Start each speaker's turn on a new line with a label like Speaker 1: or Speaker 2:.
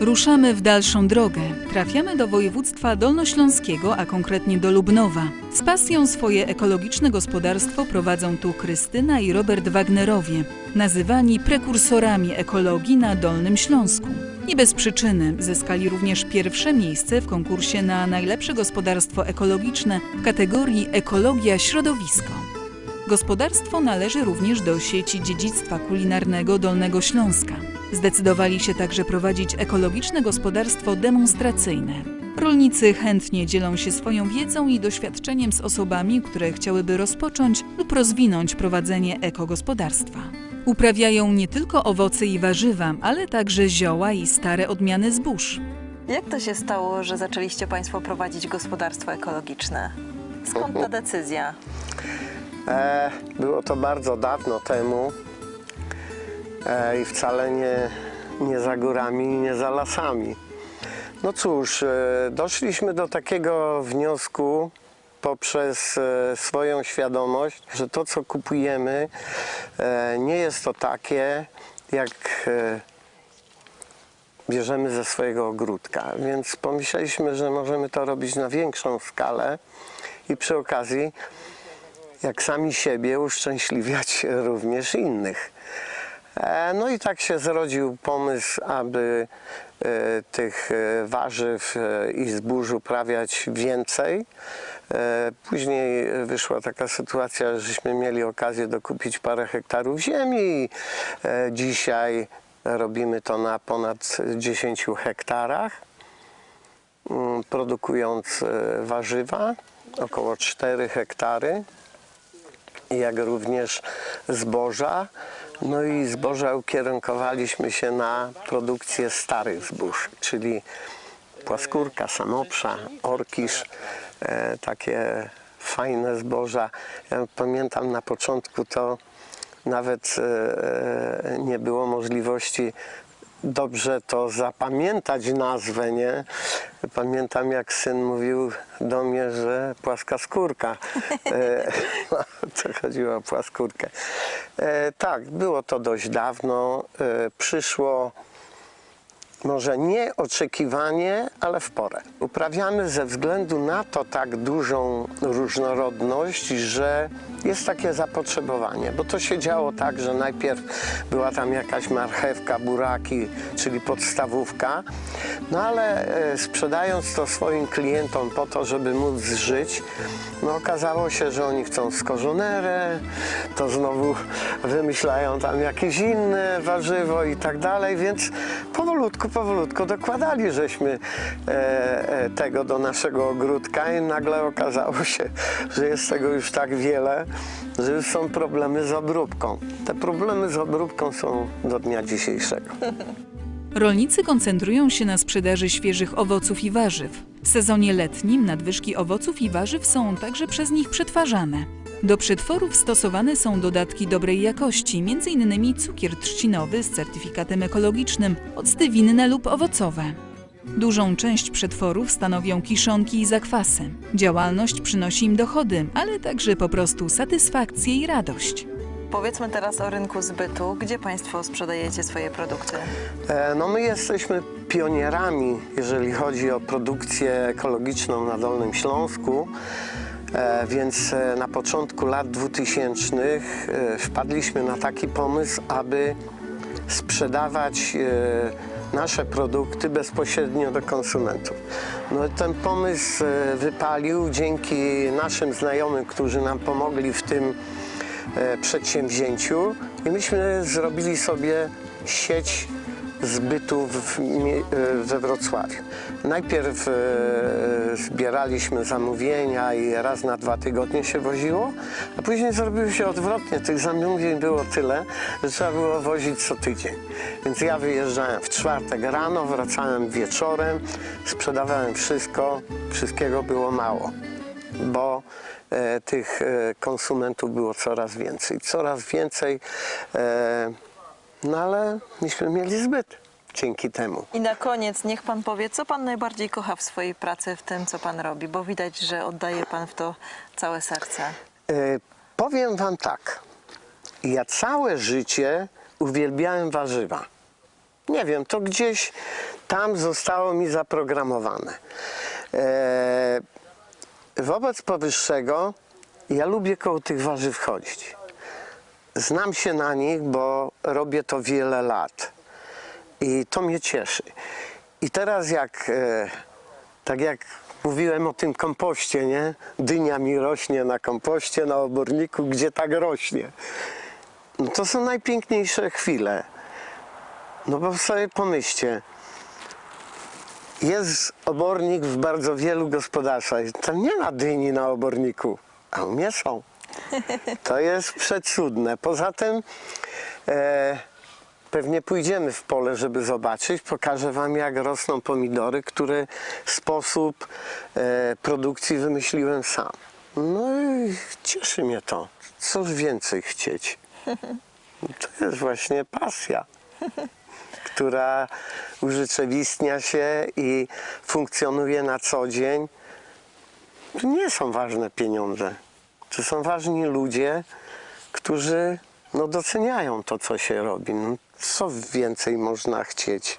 Speaker 1: Ruszamy w dalszą drogę. Trafiamy do województwa dolnośląskiego, a konkretnie do Lubnowa. Z pasją swoje ekologiczne gospodarstwo prowadzą tu Krystyna i Robert Wagnerowie, nazywani prekursorami ekologii na Dolnym Śląsku. Nie bez przyczyny zyskali również pierwsze miejsce w konkursie na najlepsze gospodarstwo ekologiczne w kategorii Ekologia Środowisko. Gospodarstwo należy również do sieci dziedzictwa kulinarnego Dolnego Śląska. Zdecydowali się także prowadzić ekologiczne gospodarstwo demonstracyjne. Rolnicy chętnie dzielą się swoją wiedzą i doświadczeniem z osobami, które chciałyby rozpocząć lub rozwinąć prowadzenie ekogospodarstwa. Uprawiają nie tylko owoce i warzywa, ale także zioła i stare odmiany zbóż.
Speaker 2: Jak to się stało, że zaczęliście Państwo prowadzić gospodarstwo ekologiczne? Skąd ta decyzja?
Speaker 3: E, było to bardzo dawno temu i wcale nie, nie za górami, nie za lasami. No cóż, e, doszliśmy do takiego wniosku poprzez e, swoją świadomość, że to, co kupujemy, e, nie jest to takie, jak e, bierzemy ze swojego ogródka. Więc pomyśleliśmy, że możemy to robić na większą skalę i przy okazji jak sami siebie uszczęśliwiać również innych. E, No i tak się zrodził pomysł, aby e, tych e, warzyw i zbóż uprawiać więcej. Później wyszła taka sytuacja, żeśmy mieli okazję dokupić parę hektarów ziemi dzisiaj robimy to na ponad 10 hektarach mm, produkując warzywa, około 4 hektary, jak również zboża. No i zboża ukierunkowaliśmy się na produkcję starych zbóż, czyli płaskórka, samopsza, orkisz, e, takie fajne zboża. Ja pamiętam na początku to nawet e, nie było możliwości dobrze to zapamiętać nazwę, nie? Pamiętam jak syn mówił do mnie, że płaska skórka. E, to chodziło o płaskórkę. E, tak, było to dość dawno. E, przyszło może nie oczekiwanie, ale w porę. Uprawiamy ze względu na to tak dużą różnorodność, że jest takie zapotrzebowanie, bo to się działo tak, że najpierw była tam jakaś marchewka, buraki, czyli podstawówka, no ale e, sprzedając to swoim klientom po to, żeby móc żyć, no okazało się, że oni chcą skożonerę, to znowu wymyślają tam jakieś inne warzywo i tak dalej, więc powolutku, powolutku dokładali żeśmy e, e, tego do naszego ogródka i nagle okazało się, że jest tego już tak wiele, że już są problemy z obróbką. Te problemy z obróbką są do dnia dzisiejszego.
Speaker 1: Rolnicy koncentrują się na sprzedaży świeżych owoców i warzyw. W sezonie letnim nadwyżki owoców i warzyw są także przez nich przetwarzane. Do przetworów stosowane są dodatki dobrej jakości, m.in. cukier trzcinowy z certyfikatem ekologicznym, octy winne lub owocowe. Dużą część przetworów stanowią kiszonki i zakwasy. Działalność przynosi im dochody, ale także po prostu satysfakcję i radość.
Speaker 2: Powiedzmy teraz o rynku zbytu. Gdzie Państwo sprzedajecie swoje produkty?
Speaker 3: E, No my jesteśmy pionierami, jeżeli chodzi o produkcję ekologiczną na Dolnym Śląsku. E, Więc e, na początku lat 2000 e, wpadliśmy na taki pomysł, aby sprzedawać nasze produkty bezpośrednio do konsumentów. No ten pomysł wypalił dzięki naszym znajomym, którzy nam pomogli w tym przedsięwzięciu i myśmy zrobili sobie sieć zbytu w, e, we Wrocławiu. Najpierw e, zbieraliśmy zamówienia i raz na dwa tygodnie się woziło, a później zrobiło się odwrotnie. Tych zamówień było tyle, że trzeba było wozić co tydzień. Więc ja wyjeżdżałem w czwartek rano, wracałem wieczorem, sprzedawałem wszystko, wszystkiego było mało bo e, tych e, konsumentów było coraz więcej, coraz więcej, e, no ale myśmy mieli zbyt dzięki temu.
Speaker 2: I na koniec niech Pan powie, co Pan najbardziej kocha w swojej pracy, w tym, co Pan robi, bo widać, że oddaje Pan w to całe serce.
Speaker 3: E, powiem Wam tak, ja całe życie uwielbiałem warzywa. Nie wiem, to gdzieś tam zostało mi zaprogramowane. E, wobec powyższego ja lubię koło tych warzyw chodzić. Znam się na nich, bo robię to wiele lat. I to mnie cieszy. I teraz jak, e, tak jak mówiłem o tym kompoście, nie? Dynia mi rośnie na kompoście, na oborniku, gdzie tak rośnie. No to są najpiękniejsze chwile. No bo sobie pomyślcie, jest obornik w bardzo wielu gospodarstwach. Tam nie ma dyni na oborniku, a u mnie są. To jest przecudne. Poza tym e, pewnie pójdziemy w pole, żeby zobaczyć. Pokażę Wam, jak rosną pomidory, który sposób e, produkcji wymyśliłem sam. No i cieszy mnie to. Cóż więcej chcieć. To jest właśnie pasja, która urzeczywistnia się i funkcjonuje na co dzień. Nie są ważne pieniądze. To są ważni ludzie, którzy no, doceniają to, co się robi. No, co więcej można chcieć?